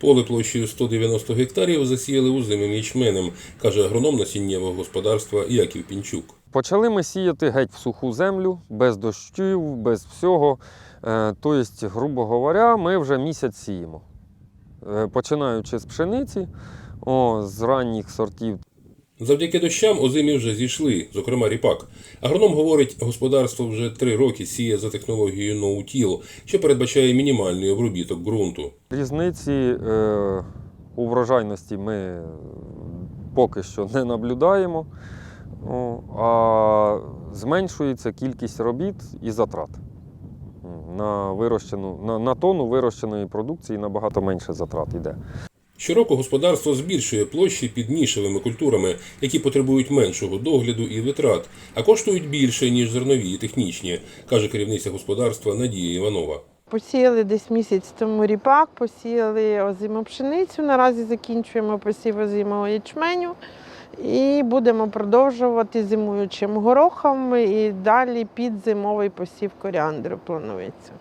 Поле площею 190 гектарів засіяли озимим ячменем, каже агроном насіннєвого господарства Яків Пінчук. Почали ми сіяти геть в суху землю, без дощів, без всього. Е, Тобто, грубо говоря, ми вже місяць сіємо. Е, Починаючи з пшениці, о, з ранніх сортів Завдяки дощам озимі вже зійшли, зокрема ріпак. Агроном говорить, господарство вже три роки сіє за технологією ноутіл, що передбачає мінімальний обробіток ґрунту. Різниці е, у врожайності ми поки що не наблюдаємо, а зменшується кількість робіт і затрат. На, вирощену, на, на тонну вирощеної продукції набагато менше затрат йде. Щороку господарство збільшує площі під нішевими культурами, які потребують меншого догляду і витрат, а коштують більше, ніж зернові і технічні, каже керівниця господарства Надія Іванова. Посіяли десь місяць тому ріпак, посіяли озиму пшеницю. Наразі закінчуємо посів озимого ячменю. І будемо продовжувати зимуючим горохом і далі під зимовий посів коріандру планується.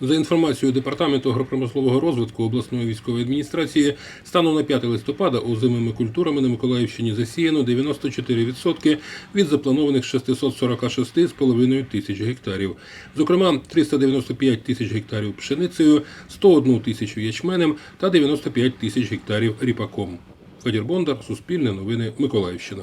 За інформацією департаменту агропромислового розвитку обласної військової адміністрації, станом на 5 листопада озимими культурами на Миколаївщині засіяно 94% від запланованих 646,5 тисяч гектарів. Зокрема, 395 тисяч гектарів пшеницею, 101 тисячу ячменем та 95 тисяч гектарів ріпаком. Федір Бондар, Суспільне новини, Миколаївщина.